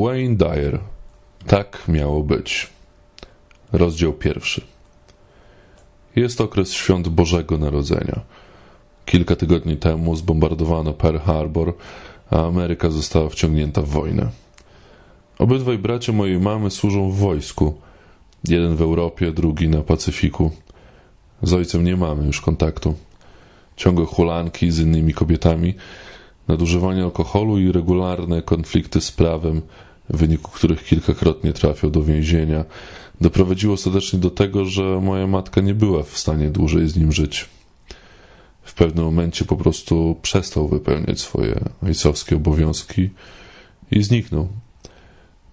Wayne Dyer. Tak miało być. Rozdział pierwszy. Jest okres świąt Bożego Narodzenia. Kilka tygodni temu zbombardowano Pearl Harbor, a Ameryka została wciągnięta w wojnę. Obydwaj bracia mojej mamy służą w wojsku. Jeden w Europie, drugi na Pacyfiku. Z ojcem nie mamy już kontaktu. Ciągłe hulanki z innymi kobietami, nadużywanie alkoholu i regularne konflikty z prawem, w wyniku których kilkakrotnie trafiał do więzienia, doprowadziło ostatecznie do tego, że moja matka nie była w stanie dłużej z nim żyć. W pewnym momencie po prostu przestał wypełniać swoje ojcowskie obowiązki i zniknął.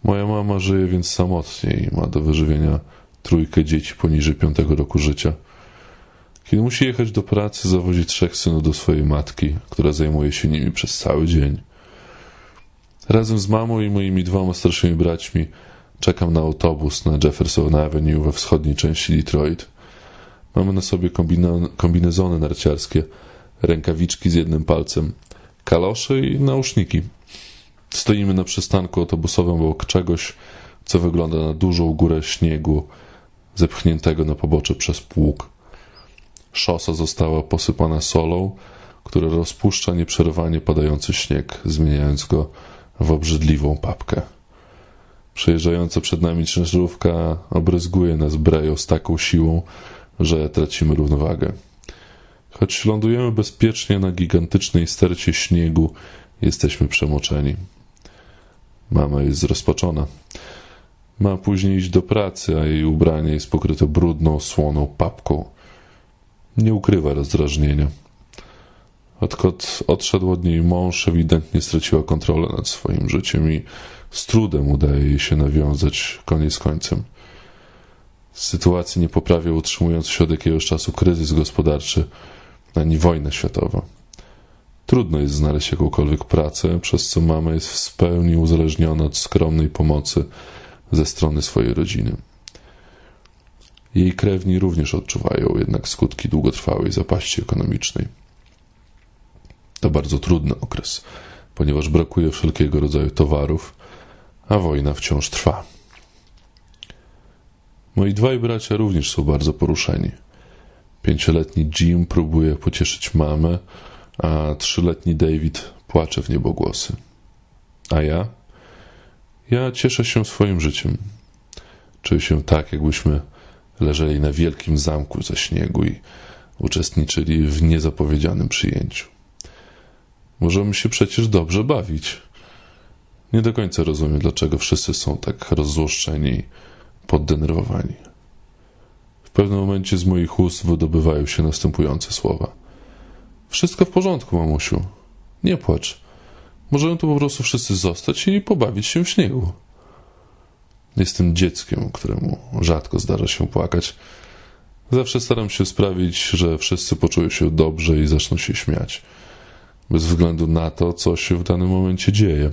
Moja mama żyje więc samotnie i ma do wyżywienia trójkę dzieci poniżej piątego roku życia. Kiedy musi jechać do pracy, zawozi trzech synów do swojej matki, która zajmuje się nimi przez cały dzień. Razem z mamą i moimi dwoma starszymi braćmi czekam na autobus na Jefferson Avenue we wschodniej części Detroit. Mamy na sobie kombinezony narciarskie, rękawiczki z jednym palcem, kalosze i nauszniki. Stoimy na przystanku autobusowym obok czegoś, co wygląda na dużą górę śniegu, zepchniętego na pobocze przez pług. Szosa została posypana solą, która rozpuszcza nieprzerwanie padający śnieg, zmieniając go w obrzydliwą papkę. Przejeżdżająca przed nami ciężarówka obryzguje nas breją z taką siłą, że tracimy równowagę. Choć lądujemy bezpiecznie na gigantycznej stercie śniegu, jesteśmy przemoczeni. Mama jest zrozpaczona. Ma później iść do pracy, a jej ubranie jest pokryte brudną, słoną papką. Nie ukrywa rozdrażnienia. Odkąd odszedł od niej mąż, ewidentnie straciła kontrolę nad swoim życiem i z trudem udaje jej się nawiązać koniec końcem. Sytuacji nie poprawia utrzymujący się od jakiegoś czasu kryzys gospodarczy, ani wojna światowa. Trudno jest znaleźć jakąkolwiek pracę, przez co mama jest w pełni uzależniona od skromnej pomocy ze strony swojej rodziny. Jej krewni również odczuwają jednak skutki długotrwałej zapaści ekonomicznej. To bardzo trudny okres, ponieważ brakuje wszelkiego rodzaju towarów, a wojna wciąż trwa. Moi dwaj bracia również są bardzo poruszeni. Pięcioletni Jim próbuje pocieszyć mamę, a trzyletni David płacze w niebogłosy. A ja? Ja cieszę się swoim życiem. Czuję się tak, jakbyśmy leżeli na wielkim zamku ze śniegu i uczestniczyli w niezapowiedzianym przyjęciu. Możemy się przecież dobrze bawić. Nie do końca rozumiem, dlaczego wszyscy są tak rozzłoszczeni poddenerwowani. W pewnym momencie z moich ust wydobywają się następujące słowa. Wszystko w porządku, mamusiu. Nie płacz. Możemy tu po prostu wszyscy zostać i pobawić się w śniegu. Jestem dzieckiem, któremu rzadko zdarza się płakać. Zawsze staram się sprawić, że wszyscy poczują się dobrze i zaczną się śmiać, bez względu na to, co się w danym momencie dzieje.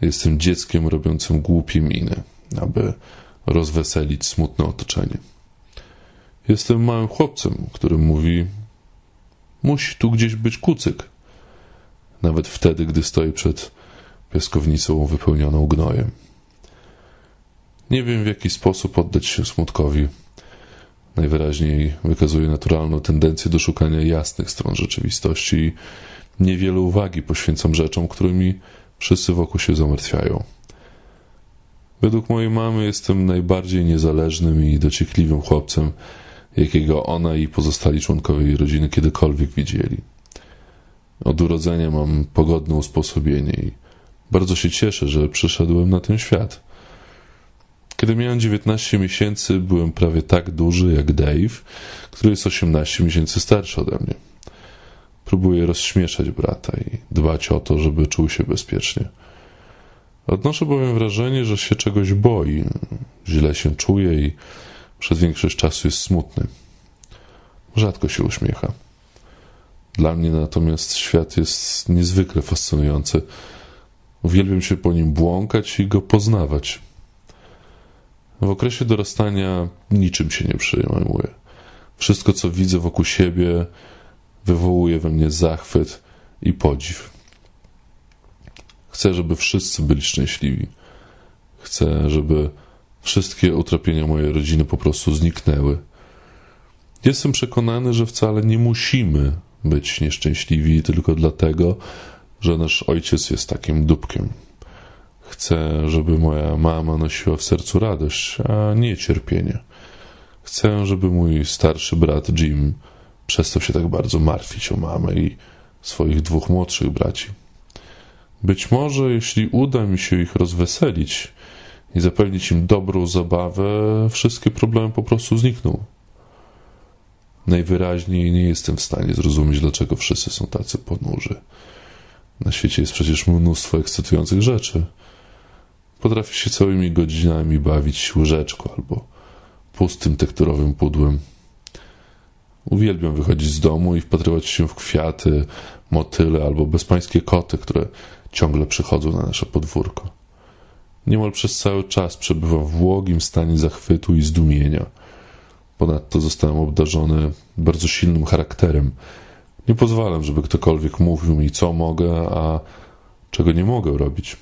Jestem dzieckiem robiącym głupie miny, aby rozweselić smutne otoczenie. Jestem małym chłopcem, który mówi: Musi tu gdzieś być kucyk. Nawet wtedy, gdy stoi przed piaskownicą wypełnioną gnojem. Nie wiem, w jaki sposób oddać się smutkowi. Najwyraźniej wykazuje naturalną tendencję do szukania jasnych stron rzeczywistości i niewiele uwagi poświęcam rzeczom, którymi wszyscy wokół się zamartwiają. Według mojej mamy jestem najbardziej niezależnym i dociekliwym chłopcem, jakiego ona i pozostali członkowie jej rodziny kiedykolwiek widzieli. Od urodzenia mam pogodne usposobienie i bardzo się cieszę, że przyszedłem na ten świat. Kiedy miałem 19 miesięcy, byłem prawie tak duży jak Dave, który jest 18 miesięcy starszy ode mnie. Próbuję rozśmieszać brata i dbać o to, żeby czuł się bezpiecznie. Odnoszę bowiem wrażenie, że się czegoś boi, źle się czuje i przez większość czasu jest smutny. Rzadko się uśmiecha. Dla mnie natomiast świat jest niezwykle fascynujący. Uwielbiam się po nim błąkać i go poznawać. W okresie dorastania niczym się nie przejmuję. Wszystko, co widzę wokół siebie, wywołuje we mnie zachwyt i podziw. Chcę, żeby wszyscy byli szczęśliwi. Chcę, żeby wszystkie utrapienia mojej rodziny po prostu zniknęły. Jestem przekonany, że wcale nie musimy być nieszczęśliwi tylko dlatego, że nasz ojciec jest takim dupkiem. Chcę, żeby moja mama nosiła w sercu radość, a nie cierpienie. Chcę, żeby mój starszy brat Jim przestał się tak bardzo martwić o mamę i swoich dwóch młodszych braci. Być może, jeśli uda mi się ich rozweselić i zapewnić im dobrą zabawę, wszystkie problemy po prostu znikną. Najwyraźniej nie jestem w stanie zrozumieć, dlaczego wszyscy są tacy ponurzy. Na świecie jest przecież mnóstwo ekscytujących rzeczy. Potrafię się całymi godzinami bawić łyżeczką albo pustym tekturowym pudłem. Uwielbiam wychodzić z domu i wpatrywać się w kwiaty, motyle albo bezpańskie koty, które ciągle przychodzą na nasze podwórko. Niemal przez cały czas przebywam w błogim stanie zachwytu i zdumienia. Ponadto zostałem obdarzony bardzo silnym charakterem. Nie pozwalam, żeby ktokolwiek mówił mi, co mogę, a czego nie mogę robić.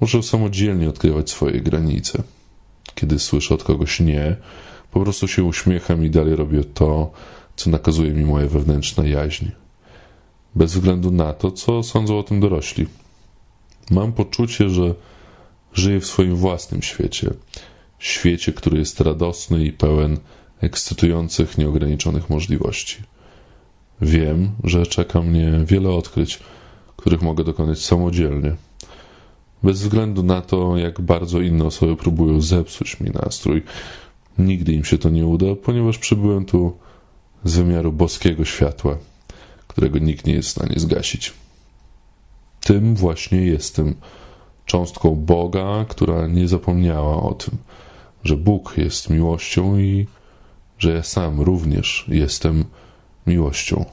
Muszę samodzielnie odkrywać swoje granice. Kiedy słyszę od kogoś nie, po prostu się uśmiecham i dalej robię to, co nakazuje mi moja wewnętrzna jaźń. Bez względu na to, co sądzą o tym dorośli. Mam poczucie, że żyję w swoim własnym świecie. Świecie, który jest radosny i pełen ekscytujących, nieograniczonych możliwości. Wiem, że czeka mnie wiele odkryć, których mogę dokonać samodzielnie. Bez względu na to, jak bardzo inne osoby próbują zepsuć mi nastrój, nigdy im się to nie uda, ponieważ przybyłem tu z wymiaru boskiego światła, którego nikt nie jest w stanie zgasić. Tym właśnie jestem cząstką Boga, która nie zapomniała o tym, że Bóg jest miłością i że ja sam również jestem miłością.